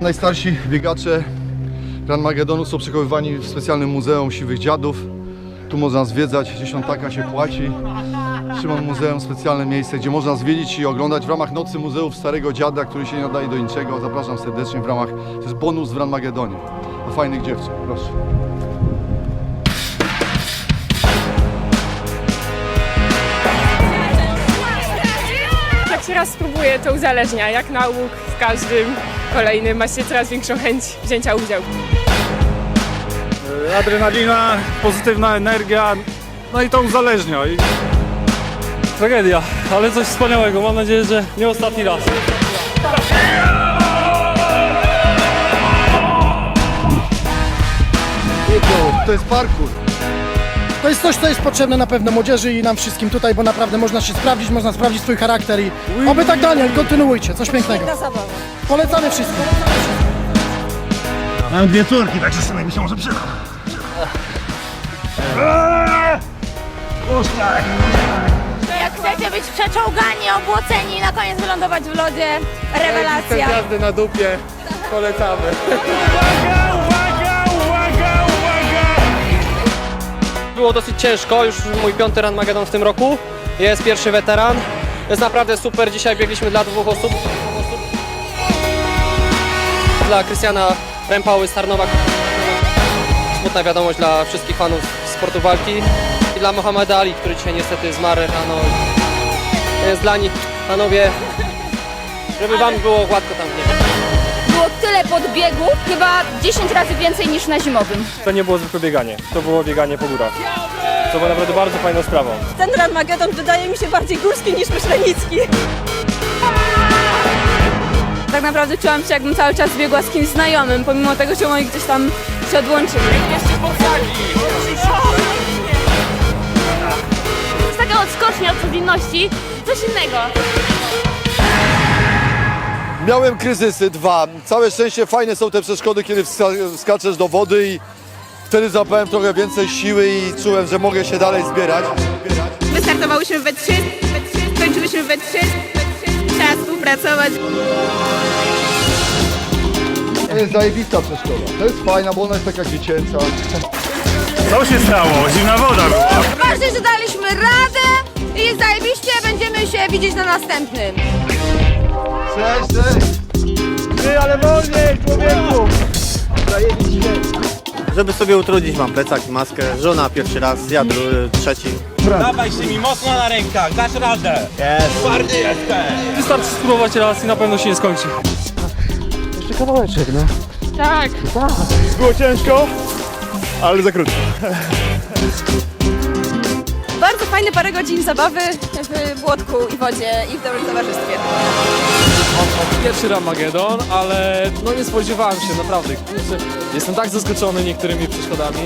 Najstarsi biegacze Run Magedonu są przechowywani w specjalnym muzeum siwych dziadów. Tu można zwiedzać, dziesiątaka się płaci. Szymon Muzeum, specjalne miejsce, gdzie można zwiedzić i oglądać w ramach Nocy Muzeów Starego Dziada, który się nie nadaje do niczego. Zapraszam serdecznie w ramach, to jest bonus w Run Magedonie. Dla fajnych dziewczyn, proszę. Jak się raz spróbuje, to uzależnia. Jak nauk w każdym kolejnym ma się coraz większą chęć wzięcia udziału. adrenalina, pozytywna energia, no i to uzależnia. I Tragedia, ale coś wspaniałego. Mam nadzieję, że nie ostatni raz. To jest parkour. To jest coś, co jest potrzebne na pewno młodzieży i nam wszystkim tutaj, bo naprawdę można się sprawdzić, można sprawdzić swój charakter i oby tak Daniel, kontynuujcie, coś pięknego. Polecamy wszystkim. Mam dwie córki, także synek mi się może przyda. Puszczaj! Jak chcecie być przeczołgani, obłoceni i na koniec wylądować w lodzie, rewelacja. Jazdy na dupie polecamy. Było dosyć ciężko, już mój piąty Run Magedon w tym roku. Jest pierwszy weteran. Jest naprawdę super. Dzisiaj biegliśmy dla dwóch osób. Dla Krystiana Rępały z Tarnowa. Smutna wiadomość dla wszystkich fanów sportu walki. I dla Mohameda Ali, który dzisiaj niestety zmarł rano. Jest dla nich, panowie, żeby wam było gładko tam w niebie. Było tyle podbiegów, chyba 10 razy więcej niż na zimowym. To nie było zwykłe bieganie, to było bieganie po górach. To była naprawdę bardzo fajną sprawą. Ten Run Magedon wydaje mi się bardziej górski niż myślenicki. Tak naprawdę czułam się jakbym cały czas biegła z kimś znajomym, pomimo tego, że moi gdzieś tam się odłączyli. To jest taka odskocznia od codzienności, coś innego. Miałem kryzysy dwa. Całe szczęście fajne są te przeszkody, kiedy wska- skaczesz do wody i wtedy złapałem trochę więcej siły i czułem, że mogę się dalej zbierać. Wystartowałyśmy we trzy, we trzy, skończyłyśmy we trzy, we trzy. Trzeba współpracować. To jest zajebista przeszkoda. To jest fajna, bo ona jest taka dziecięca. Co się stało? Zimna woda była. Ważne, że daliśmy radę i zajebiście, będziemy się widzieć na następnym. Cześć, cześć! Ty, ale wolniej, człowieku! Żeby sobie utrudnić mam plecak i maskę. Żona pierwszy raz, ja dru- trzeci. Dawaj się mi mocno na rękach, dasz radę. Jest. Twardy jesteś. Wystarczy spróbować raz i na pewno się nie skończy. Tak. Było ciężko, ale za krótko. Bardzo fajne parę godzin zabawy w błotku i wodzie i w dobrym towarzystwie. Pierwszy Ramagedon, ale no nie spodziewałem się, naprawdę. Kurczę, jestem tak zaskoczony niektórymi przeszkodami.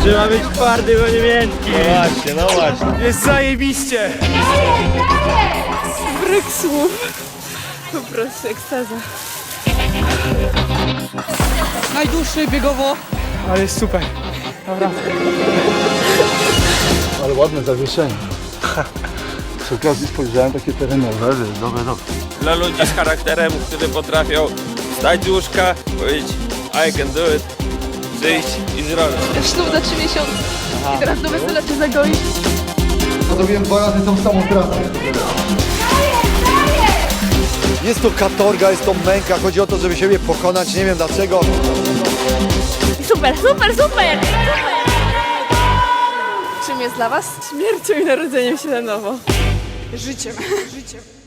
Trzeba być twardy, bo nie miękki. No właśnie, no właśnie. Jest zajebiście! Bryk słów. Po prostu ekstaza. Najdłuższy biegowo, ale jest super. Ale ładne zawieszenie. Przy okazji spojrzałem takie terenowe, wiesz, dobre, dobre. Dla ludzi z charakterem, którzy potrafią wstać z łóżka, powiedzieć I can do it, przyjść i zrobić. Ślub za trzy miesiące. I teraz do wesela cię zagoi. Zrobiłem dwa razy tą samą trasę. Jest to katorga, jest to męka, chodzi o to, żeby siebie pokonać, nie wiem dlaczego. Super, super, super! Czym jest dla was? Śmiercią i narodzeniem się na nowo. Życiem. Życiem.